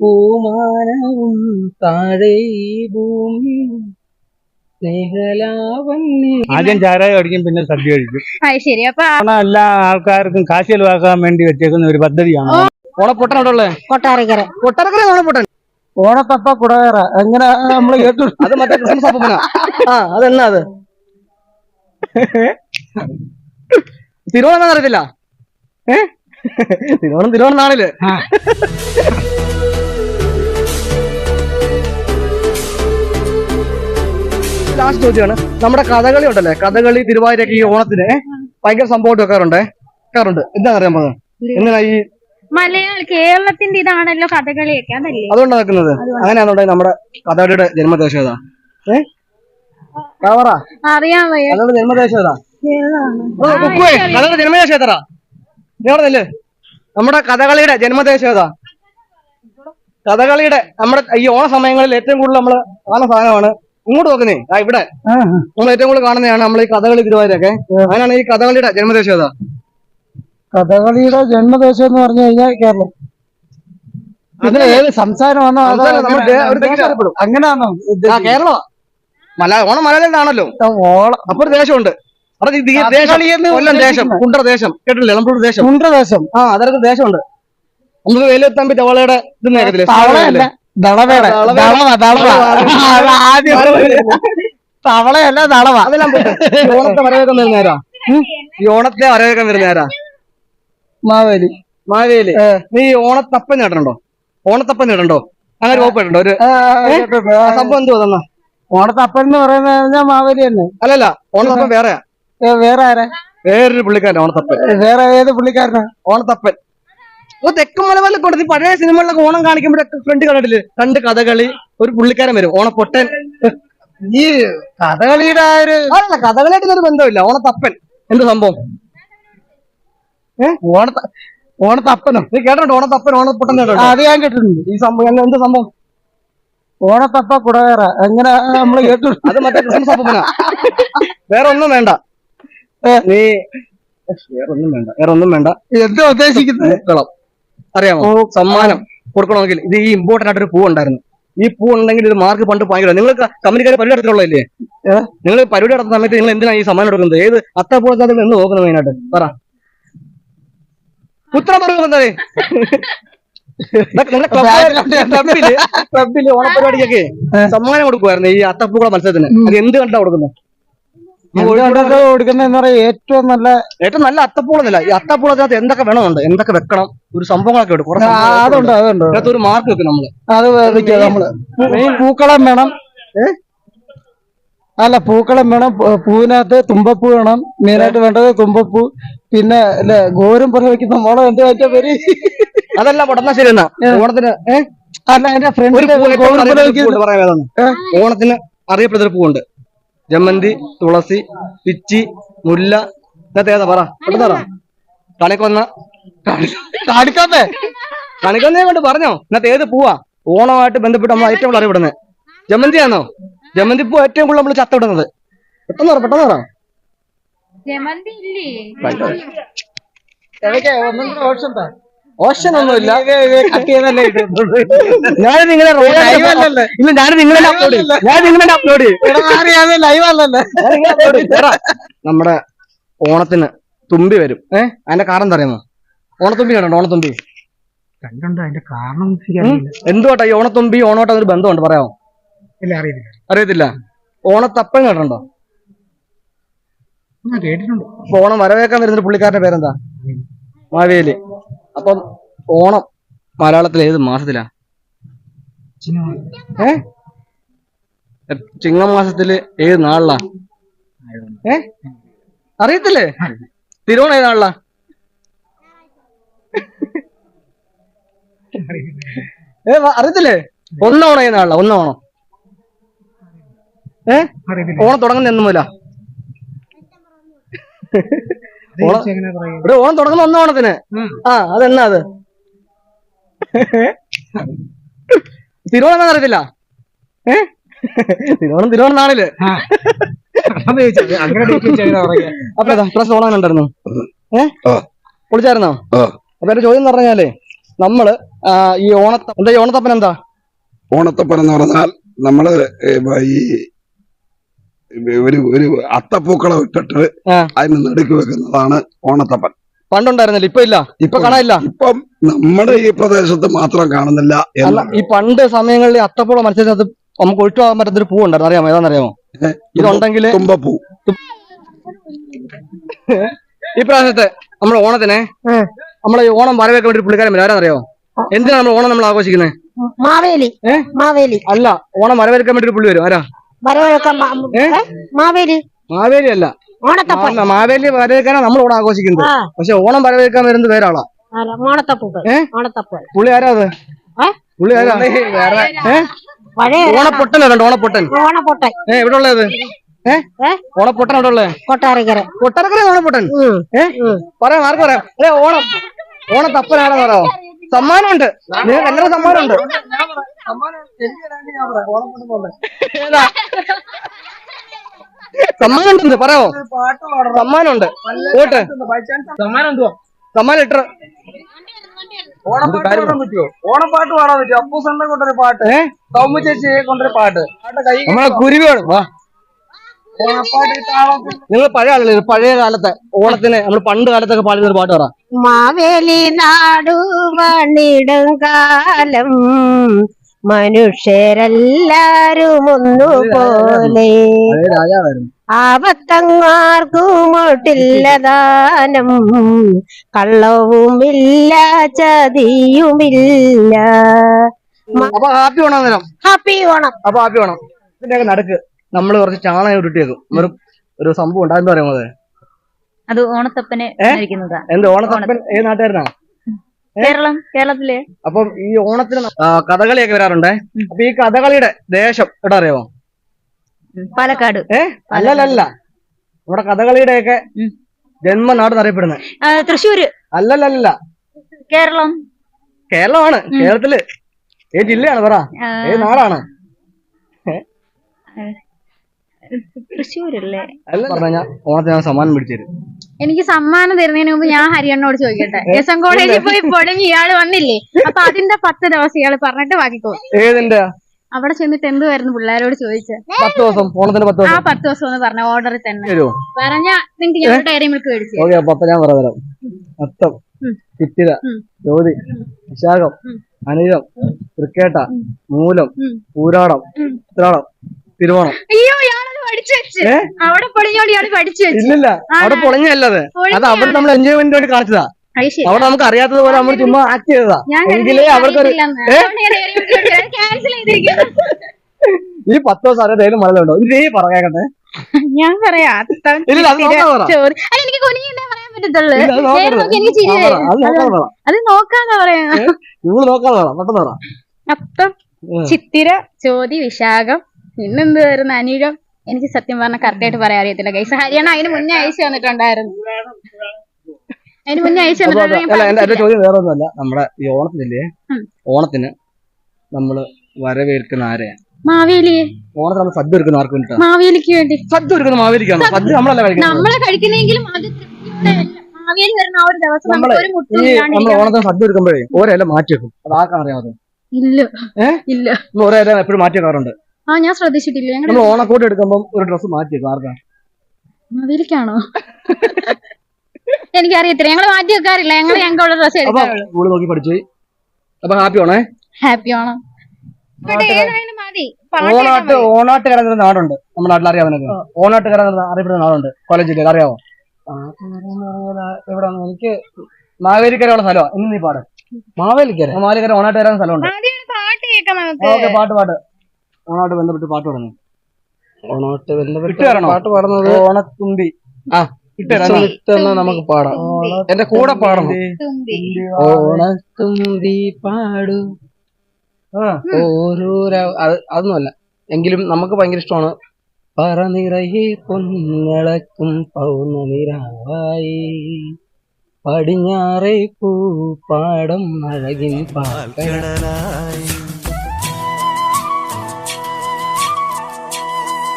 പൂമാനവും താഴെ ഭൂമി ആദ്യം ചാരായം അടിക്കും പിന്നെ സദ്യ കഴിക്കും. എല്ലാ ആൾക്കാർക്കും കാശ് ചെലവാക്കാൻ വേണ്ടി വെച്ചേക്കുന്ന ഒരു പദ്ധതിയാണ്. ഓണപ്പൊട്ടൻ അവിടെ ഉള്ളത് കൊട്ടാരക്കര. കൊട്ടരക്കര ഓണപ്പൊട്ടൻ ഓണത്തപ്പ കുടവേറ എങ്ങനെ നമ്മൾ കേട്ടു? അത് മറ്റേ ക്രിസ്മസ് അപ്പന ആ അതെന്നാ അത്? തിരുവോണം അറിയത്തില്ല? ഏ? തിരുവോണം തിരുവോണം നാളിൽ. ലാസ്റ്റ് ചോദ്യമാണ്. നമ്മുടെ കഥകളി ഉണ്ടല്ലേ? കഥകളി തിരുവാതിരക്ക് ഈ ഓണത്തിന് ഭയങ്കര സംഭവമായിട്ട് വെക്കാറുണ്ട്. വെക്കാറുണ്ട്. എന്താ അറിയാൻ പോകുന്നത്? എന്തിനാ ഈ മലയാള കേരളത്തിന്റെ ഇതാണല്ലോ കഥകളിയൊക്കെ അതല്ലേ? നടക്കുന്നത് വെക്കുന്നത്. അങ്ങനെയാണെന്നുണ്ടെങ്കിൽ നമ്മുടെ കഥകളിയുടെ ജന്മദേശം ഏതാ? ഏ? കാവറ? അറിയാൻ വയ്യ. കഥകളുടെ ജന്മദേശം ഏതാ? ജന്മദേശം ഏതാ നീ നമ്മുടെ കഥകളിയുടെ ജന്മദേശം ഏതാ? കഥകളിയുടെ നമ്മുടെ ഈ ഓണ സമയങ്ങളിൽ ഏറ്റവും കൂടുതൽ നമ്മൾ കാണുന്ന സാധനമാണ്. ഇങ്ങോട്ട് നോക്കുന്നേ. ആ ഇവിടെ. നമ്മൾ ഏറ്റവും കൂടുതൽ കാണുന്നതാണ് നമ്മൾ ഈ കഥകളി തിരുവാതിരൊക്കെ അങ്ങനെയാണ് ഈ കഥകളിയുടെ ജന്മദേശം ഏതാ? കഥകളിയുടെ ജന്മദേശം എന്ന് പറഞ്ഞു കഴിഞ്ഞാൽ കേരളം. പിന്നെ ഏത് സംസാരമാണോ അങ്ങനെയാണോ കേരള മല ഓണം മലയാളികളാണല്ലോ അപ്പൊ ഒരു ദേശമുണ്ട്. ദി- ദേശം കുണ്ടർ ദേശം ദേശം കുണ്ടർ ദേശം. ആ അതൊക്കെ ദേശമുണ്ട്. നമുക്ക് വേലുത്തമ്പി തവളയുടെ ഇത് നേരത്തില്ലേ തവളയല്ല അതെല്ലാം ഓണത്തെ വരവേക്കാൻ വരുന്ന നേരാ ഈ ഓണത്തെ വരവേക്കാൻ മാവേലി. മാവേലി. നീ ഓണത്തപ്പൻ നേടണ്ടോ ഓണത്തപ്പൻ നേടണ്ടോ അങ്ങനെ കോപ്പിട്ടുണ്ടോ ഒരു സംഭവം എന്തുവാ തന്ന ഓണത്തപ്പൻ എന്ന് പറയുന്നത് കഴിഞ്ഞാൽ മാവേലി തന്നെ. അല്ലല്ല ഓണത്തപ്പൻ വേറെയാ. വേറെ ആരാ? വേറൊരു പുള്ളിക്കാരൻ ഓണത്തപ്പൻ. വേറെ ഏത് പുള്ളിക്കാരനാ? ഓണത്തപ്പൻ. ഓ തെക്കും മലബാറിലൊക്കെ ഉണ്ട് ഈ പഴയ സിനിമകളിലൊക്കെ ഓണം കാണിക്കുമ്പോഴൊക്കെ ഫ്രണ്ട് കണ്ടിട്ടില്ലേ? രണ്ട് കഥകളി ഒരു പുള്ളിക്കാരൻ വരും ഓണപ്പൊട്ടൻ. ഈ കഥകളിയുടെ ഒരു അല്ല കഥകളിയായിട്ട് ഒരു ബന്ധമില്ല. ഓണത്തപ്പൻ. എന്ത് സംഭവം? ഓണത്ത ഓണത്തപ്പനോ? നീ കേട്ടോ ഓണത്തപ്പൻ ഓണപ്പൊട്ടൻ കേട്ടോ അത് ഞാൻ കേട്ടിട്ടുണ്ട്. ഈ സംഭവം എന്താ- സംഭവം? ഓണത്തപ്പ കുടവേറ. എങ്ങനെ നമ്മൾ കേട്ടു? അത് മറ്റേ ക്രിസ്മസ് അപ്പന? വേറെ ഒന്നും വേണ്ട. നീ വേണ്ട വേണ്ട. എന്താ ഉദ്ദേശിക്കുന്നത് പൂക്കളം അറിയാമോ. സമ്മാനം കൊടുക്കണമെങ്കിൽ ഇത് ഈ ഇമ്പോർട്ടന്റ് ആയിട്ടൊരു പൂ ഉണ്ടായിരുന്നു. ഈ പൂ ഉണ്ടെങ്കിൽ ഇത് മാർക്ക് പണ്ട് ഭയങ്കര നിങ്ങൾ കമ്പനിക്കാരെ പരിപാടി നടത്തിയുള്ളല്ലേ ഇല്ലേ നിങ്ങൾ പരിപാടി നടത്തുന്ന സമയത്ത് നിങ്ങൾ എന്തിനാണ് ഈ സമ്മാനം എടുക്കുന്നത്? ഏത് അത്തപ്പൂളത്തെ എന്ന് നോക്കുന്നത് മെയിനായിട്ട് പറ. ഉത്തരം പറയുന്നത് നിങ്ങളുടെ ക്ലബിൽ ക്ലബിൽ ഓണപരിപാടിക്കൊക്കെ സമ്മാനം കൊടുക്കുമായിരുന്നു ഈ അത്തപ്പൂക്കള മത്സരത്തിന്. അത് എന്ത് കണ്ടാ കൊടുക്കുന്നത്? കൊടുക്കുന്നതെന്ന് ഏറ്റവും നല്ല ഏറ്റവും നല്ല അത്തപ്പൂളന്നില്ല. ഈ അത്തപ്പൂളത്തിനകത്ത് എന്തൊക്കെ വേണമുണ്ട് എന്തൊക്കെ വെക്കണം? ഒരു സംഭവങ്ങളൊക്കെ ഉണ്ട് കുറച്ച് അതുണ്ട് അതുണ്ട്. അതിനകത്ത് ഒരു മാർക്ക് വെക്കും നമ്മൾ. അത് വെക്കുക നമ്മൾ. പൂക്കളം വേണം. അല്ല പൂക്കളം വേണം. പൂവിനകത്ത് തുമ്പപ്പൂ വേണം. മെയിനായിട്ട് വേണ്ടത് തുമ്പപ്പൂ. പിന്നെ അല്ലെ ഗോരും പുറ വെക്കുന്ന മോളം എന്ത് പറ്റിയ പേര്? അതല്ല ഉടനെ ശരി എന്നാ. ഓണത്തിന്? അല്ല എന്റെ ഫ്രണ്ട്. ഓണത്തിന് അറിയപ്പെടുന്ന ഒരു പൂവുണ്ട്. ജമന്തി തുളസി പിച്ചി മുല്ല. ഇന്നത്തെ ഏതാ? പറ. എടുത്താറ പറ കണിക്കൊന്ന കണിക്കത്തേ കണിക്കൊന്നേ കൊണ്ട് പറഞ്ഞോ. ഇന്നത്തെ ഏത് പൂവാ? ഓണമായിട്ട് ബന്ധപ്പെട്ട് നമ്മൾ ഏറ്റവും കൂടുതൽ അറിയപ്പെടുന്നത് ജമന്തി ആണോ ജമന്തി പൂ ഏറ്റവും കൂടുതൽ നമ്മൾ ചത്തവിടുന്നത് പെട്ടെന്ന് പറ പെട്ടെന്ന് പറ. ജമന്തി ഇല്ലേ? ഓപ്ഷൻ താ. ഓപ്ഷൻ ഒന്നുമില്ല. ഞാൻ നിങ്ങളെ? ഇല്ല ഞാൻ നിങ്ങളെ അപ്ലോഡ് ചെയ്യും. ഞാൻ നിങ്ങളെ അപ്ലോഡ് നമ്മുടെ ഓണത്തിന് തുമ്പി വരും. ഏഹ് അതിന്റെ കാരണം എന്താ പറയുന്നത് ഓണത്തുമ്പി കണ്ടോ? ഓണത്തുമ്പി. കണ്ടുണ്ട്? അതിന്റെ കാരണം എന്തുകൊണ്ടാ ഈ ഓണത്തുമ്പി ഓണോട്ട് അതൊരു ബന്ധമുണ്ട് പറയാമോ? അറിയില്ല അറിയത്തില്ല. ഓണത്തപ്പൻ കേട്ടോ കേട്ടിട്ടുണ്ട്. ഓണം വരവേക്കാൻ വരുന്ന പുള്ളിക്കാരന്റെ പേരെന്താ? മാവേലി അപ്പം ഓണം മലയാളത്തിൽ ഏത് മാസത്തിലാ? ഏ? ചിങ്ങമാസത്തിൽ ഏത് നാളിലാ? ഏ? അറിയത്തില്ലേ? തിരുവോണം ഏത് നാളിലാ? ഏ അറിയത്തില്ലേ? ഒന്നോണം ഏത് നാളിലാ? ഒന്നോണം. ഏ? ഓണം തുടങ്ങുന്ന എന്നുമില്ല മുതലാ ഇവിടെ ഓണം തുടങ്ങുന്ന ഒന്നാം ഓണത്തിന്. ആ അതെന്നാ അത്? തിരുവോണം അറിയത്തില്ല. ഏ? തിരുവോണം തിരുവോണം നാളിൽ. അപ്പൊ പ്രശ്നം ഓണം ഉണ്ടായിരുന്നു ഏ? പൊളിച്ചായിരുന്നോ ആ. അപ്പൊ എന്റെ ചോദ്യം എന്ന് പറഞ്ഞാലേ നമ്മൾ ഈ ഓണത്ത എന്താ ഈ ഓണത്തപ്പൻ എന്താ? ഓണത്തപ്പൻ എന്ന് പറഞ്ഞാൽ നമ്മൾ ഈ ഒരു ഒരു അത്തപ്പൂക്കളം ഇട്ടിട്ട്. അതിന് നടുക്ക് വെക്കുന്നതാണ് ഓണത്തപ്പൻ. പണ്ടുണ്ടായിരുന്നില്ല ഇപ്പൊ ഇല്ല. ഇപ്പൊ കാണാനില്ല. ഇപ്പം നമ്മുടെ ഈ പ്രദേശത്ത് മാത്രം കാണുന്നില്ല അല്ല ഈ പണ്ട് സമയങ്ങളിൽ അത്തപ്പൂള മത്സരത്തിനകത്ത് നമുക്ക് ഒഴിച്ചുപോകാൻ ഒരു പൂ ഉണ്ടായിരുന്നു അറിയാമോ? ഏതാണെന്നറിയാമോ? ഇതുണ്ടെങ്കിൽ തുമ്പപ്പൂ. ഈ പ്രാവശ്യത്തെ നമ്മുടെ ഓണത്തിന് നമ്മളെ ഈ ഓണം വരവേക്കാൻ വേണ്ടി പുള്ളിക്കാരൻ വരും. ആരാന്നറിയോ? എന്തിനാണ് നമ്മൾ ഓണം നമ്മൾ ആഘോഷിക്കുന്നത്? മാവേലി. മാവേലി. അല്ല ഓണം വരവേൽക്കാൻ വേണ്ടി ഒരു പുള്ളി വരും. ആരാ? വരവഴക്ക? മാവേലി. മാവേലി അല്ല. ഓണത്തപ്പൻ മാവേലി വരവേൽക്കാനാണ് നമ്മൾ ഓണം ആഘോഷിക്കുന്നത് പക്ഷെ ഓണം വരവേൽക്കാൻ വരുന്നത് വേറാളാ അല്ല, ഓണത്തപ്പൂക്കൾ ഏ? ഓണത്തപ്പൻ പുള്ളി ആരാ അത്? പുള്ളി ആരാ? ഓണപ്പൊട്ടൻ വരണ്ട ഓണപ്പൊട്ടൻ. ഓണപ്പൊട്ടൻ. ഏ എവിടെ ഉള്ളത്? ഓണപ്പൊട്ടൻ എവിടെ ഉള്ളത് കൊട്ടാരക്കര. കൊട്ടാരക്കര ഓണപ്പൊട്ടൻ. ഏ? പറയാം ആർക്കും പറയാം? അല്ലെ ഓണം ഓണത്തപ്പനാണെന്ന് പറയാമോ സമ്മാനമുണ്ട്. നിങ്ങൾക്ക് എല്ലാവരും സമ്മാനമുണ്ട്? സമ്മാനമുണ്ട് പറയാമോ സമ്മാനമുണ്ട്. പോട്ടെ സമ്മാനം എന്തുവാ? സമ്മാനം ഇട്ട. ഓണപ്പാട്ട് പാടാൻ പറ്റുമോ? ഓണപ്പാട്ട് പാടാൻ പറ്റുമോ? അപ്പൂസണ്ണെ കൊണ്ടൊരു പാട്ട്. സൗമ്യ ചേച്ചിയെ കൊണ്ടൊരു പാട്ട്. പാട്ട് കൈ നമ്മളെ കുരുവിയാണ് വാ. നിങ്ങൾ പഴയ ആളല്ലേ പഴയ കാലത്തെ ഓണത്തിന് നമ്മൾ പണ്ട് കാലത്തൊക്കെ പാടുന്ന ഒരു പാട്ട് പറ. മാവേലി നാടു മണിടും കാലം മനുഷ്യരെല്ലാരും ഒന്നുപോലെ രാജാവായിരുന്നു. ദാനം കള്ളവുമില്ല ചതിയുമില്ല. Happy Onam happy Onam. അപ്പൊ ഹാപ്പി ഓണം. ഇതിന്റെയൊക്കെ നടുക്ക്. നമ്മൾ കുറച്ച് ചാണകം ഉരുട്ടിയേക്കും. വെറും ഒരു സംഭവം ഉണ്ട് അതെന്താ പറയുന്നത് അത് ഓണത്തപ്പനെ എന്ത് ഓണത്തപ്പൻ ഏത് നാട്ടുകാരനാ? കേരളം കേരളത്തിലെ. അപ്പം ഈ ഓണത്തിന് കഥകളിയൊക്കെ വരാറുണ്ടേ? അപ്പൊ ഈ കഥകളിയുടെ ദേശം എവിടെ അറിയാമോ പാലക്കാട്. ഏ? അല്ലല്ല നമ്മുടെ കഥകളിയുടെയൊക്കെ ഒക്കെ ജന്മനാട് അറിയപ്പെടുന്നത്. തൃശ്ശൂര്. അല്ലല്ലല്ല. കേരളം. കേരളമാണ്. കേരളത്തിൽ. ഏ ജില്ലയാണ് പറ. ഏ ഏത് നാടാണ്? തൃശ്ശൂരല്ലേ? അല്ല പറഞ്ഞ ഓണത്തിന് ഞാൻ സമ്മാനം പിടിച്ചു എനിക്ക് സമ്മാനം തരുന്നതിന് മുമ്പ് ഞാൻ ഹരിയണ്ണോട് ചോദിക്കട്ടെ. എസ് എം കോളേജിൽ പോയി പൊടങ്ങി ഇയാൾ വന്നില്ലേ? അപ്പൊ അതിന്റെ പത്ത് ദിവസം ഇയാൾ പറഞ്ഞിട്ട് ബാക്കിക്കോ ഏതിന്റെ? അവിടെ ചെന്നിട്ട് എന്തുവായിരുന്നു പിള്ളേരോട് ചോദിച്ചത് പത്ത് ദിവസം ഓണത്തിന് പത്ത് ആ ദിവസം പത്ത് ദിവസം എന്ന് പറഞ്ഞ ഓർഡറിൽ തന്നെ. പറഞ്ഞ നിങ്ങൾക്ക് ഞാൻ ഡയറി മിൽക്ക് മേടിച്ചു ഓക്കെ അപ്പൊ അപ്പൊ ഞാൻ പറയാം അത്തം. ചിത്തിര. ജ്യോതി വിശാഖം അനിരം തൃക്കേട്ട മൂലം. പൂരാടം ഉത്രാടം. തിരുവോണം. അയ്യോ ഇയാളത് പഠിച്ചു വെച്ച്. ഏ? അവിടെ പൊളിഞ്ഞോട് ഇയാൾ പഠിച്ചു വെച്ച്. ഇല്ലില്ല അവിടെ പൊളഞ്ഞല്ലത് അത്? അവർ നമ്മൾ എൻജോയ്മെന്റ് വേണ്ടി കാണിച്ചതാ. അത് ശരി. അവിടെ നമുക്ക് അറിയാത്തത് പോലെ നമ്മൾ ചുമ്മാ ആക്ട് ചെയ്തതാ. ഞാൻ എങ്കിലേ അവർക്കൊരു ഏ? ക്യാൻസൽ ചെയ്തിരിക്കുന്നു ഈ പത്ത് ദിവസം അറിയാതെ മഴയുണ്ടോ ഇത് ഈ പറയാകട്ടെ ഞാൻ പറയാം അത്തം, ഇല്ല, അത് ചിത്തിര, നോക്കാതെ പറ. ചോറ്. അല്ല എനിക്ക് കുനിഞ്ഞേ പറയാൻ പറ്റത്തുള്ളൂ. ഇല്ല, അത് നേരെ നോക്കരുത്. നോക്കി എനിക്ക് ചിരി ആ, പറ. വരും. അത് നോക്കാതെ പറ. അത് നോക്കാന്നാ പറയാ. നിങ്ങൾ നോക്കാതെ പറ. പെട്ടെന്ന് പറ. അത്തം ചിത്തിര ചോതി വിശാഖം പിന്നെന്ത് വരുന്ന അനിഴം എനിക്ക് സത്യം പറഞ്ഞ കറക്റ്റ് ആയിട്ട് പറയാൻ അറിയത്തില്ല ഗൈസ് ഹരിയാണ അതിന് മുന്നേ അയച്ചു തന്നിട്ടുണ്ടായിരുന്നു. അതിന് മുന്നേ അയച്ചു തന്നിട്ടുണ്ടായിരുന്നു ചോദ്യം വേറെ ഒന്നുമല്ല നമ്മുടെ ഈ ഓണത്തിനില്ലേ. ഓണത്തിന് നമ്മൾ വരവേൽക്കുന്ന ആരെയാണ് മാവേലിയെ ഓണത്തിന് നമ്മൾ സദ്യ ഒരുക്കുന്ന ആർക്ക് വേണ്ടിട്ടാ? മാവേലിക്ക് വേണ്ടി. സദ്യ ഒരുക്കുന്ന മാവേലിക്കാണോ? സദ്യ നമ്മളല്ല കഴിക്കുന്നത്? നമ്മളെ കഴിക്കുന്നെങ്കിലും അത്. മാവേലി വരുന്ന ആ ഒരു ദിവസം നമ്മൾ ഓണത്തിന് സദ്യ ഓരോ മാറ്റി വെക്കും അത് ആർക്കാണ് അറിയാമത് ഇല്ല. ഇല്ല. ഓരോ എപ്പോഴും മാറ്റി വെക്കാറുണ്ട് ആ ഞാൻ ശ്രദ്ധിച്ചിട്ടില്ല. ഞങ്ങളുടെ നമ്മൾ ഓണക്കോട്ട് എടുക്കുമ്പോൾ ഒരു ഡ്രസ്സ് മാറ്റി വെക്കും ആർക്കാ? മാവേലിക്കാണോ എനിക്കറിയത്തില്ല. ഞങ്ങൾ മാറ്റി വെക്കാറില്ല. ഞങ്ങൾ ഞങ്ങളുടെ ഡ്രസ്സ് അപ്പൊ സ്കൂളിൽ നോക്കി പഠിച്ചു. അപ്പൊ ഹാപ്പി ഓണേ ഹാപ്പി ആണോ? ഇവിടെ ഏതായാലും മതി. പാട്ട് ഓണാട്ട് കേട്ടാ മതി. ഓണാട്ടുകര എന്നൊരു നാടുണ്ട്. നമ്മുടെ നാട്ടിൽ അറിയാവുന്ന ഓണാട്ട് എന്ന് അറിയപ്പെടുന്ന നാടുണ്ട്. കൊല്ലം ജില്ലയിൽ അറിയാവോ? എവിടെ എനിക്ക് മാവേലിക്കര ഉള്ള സ്ഥലമാണ് ഇന്ന് നീ പാട്. മാവേലിക്കര? മാവേലിക്കര ഓണാട്ട് എന്ന സ്ഥലമുണ്ട്. ആദ്യം ഒരു പാട്ട് കേൾക്കാം നമുക്ക്. ഓക്കെ പാട്ട് പാട്ട്. ഓണാട്ട് ബന്ധപ്പെട്ട് പാട്ട് പാടുന്നു ഓണമായിട്ട് ബന്ധപ്പെട്ട്? പാട്ട് പാടുന്നത് ഓണത്തുമ്പി. ആ ഇട്ടെന്ന് നമുക്ക് പാടാം. എന്റെ കൂടെ പാടണം. തുമ്പി. ഓണത്തുമ്പി പാടു. ഓരോ അതൊന്നുമല്ല. എങ്കിലും നമുക്ക് ഭയങ്കര ഇഷ്ടമാണ്. പറ നിറയെ പൊന്നിളക്കും പൗർണമിരാവായി. പടിഞ്ഞാറേ പൂപ്പാടം അഴകിൻ പാൽക്കടലായി.